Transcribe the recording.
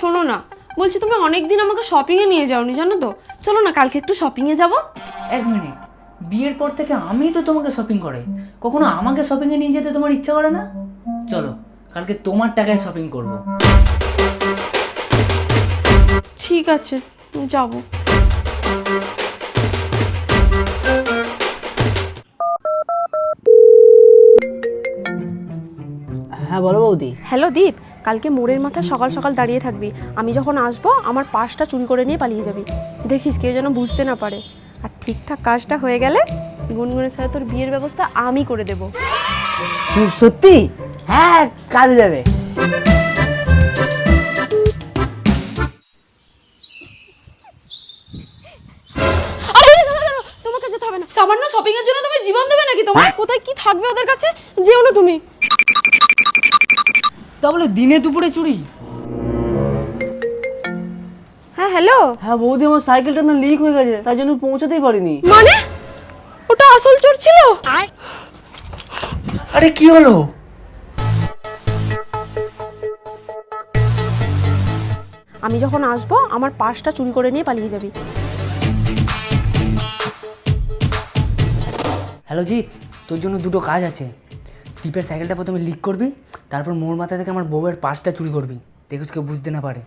শোনো না। বলছি তুমি অনেক দিন আমাকে শপিংয়ে নিয়ে যাওনি জানো তো? চলো না কালকে একটু শপিংয়ে যাব। এক মিনিট। বিয়ের পর থেকে আমি তো তোমাকে শপিং করাই। কখনো আমাকে শপিংয়ে নিয়ে যেতে তোমার ইচ্ছা করে না? চলো কালকে তোমার টাকায় শপিং করব। ঠিক আছে যাব। হ্যাঁ বলো বৌদি। হ্যালো দীপ। কালকে মোড়ের মাথায় সকাল সকাল দাঁড়িয়ে থাকবি। আমি যখন আসব আমার পার্সটা চুরি করে নিয়ে পালিয়ে যাবি। দেখিস কেউ যেন বুঝতে না পারে। আর ঠিকঠাক কাজটা হয়ে গেলে গুনগুনের সাথে তোর বিয়ের ব্যবস্থা আমি করে দেবো। সত্যি? হ্যাঁ কাজে যাবে। সামান্য শপিং এর জন্য তুমি জীবন দেবে নাকি তোমার? কোথায় কি থাকবে ওদের কাছে? যেও না তুমি। তা বলে দিনে দুপুরে চুরি? হ্যাঁ হ্যালো? হ্যাঁ বৌদি আমার সাইকেলটা না লিক হয়ে গেছে তাই জন্য পৌঁছাতেই পারিনি। মানে? ওটা আসল চোর ছিল? আরে কি হলো? আমি যখন আসব আমার পার্সটা চুরি করে নিয়ে পালিয়ে যাবি। হ্যালো জিৎ তোর জন্য দুটো কাজ আছে। দীপের সাইকেলটা প্রথমে লিক করবি, তারপর মোর মাথা থেকে আমার বউয়ের পাশটা চুরি করবি। দেখুস কেউ বুঝতে না পারে।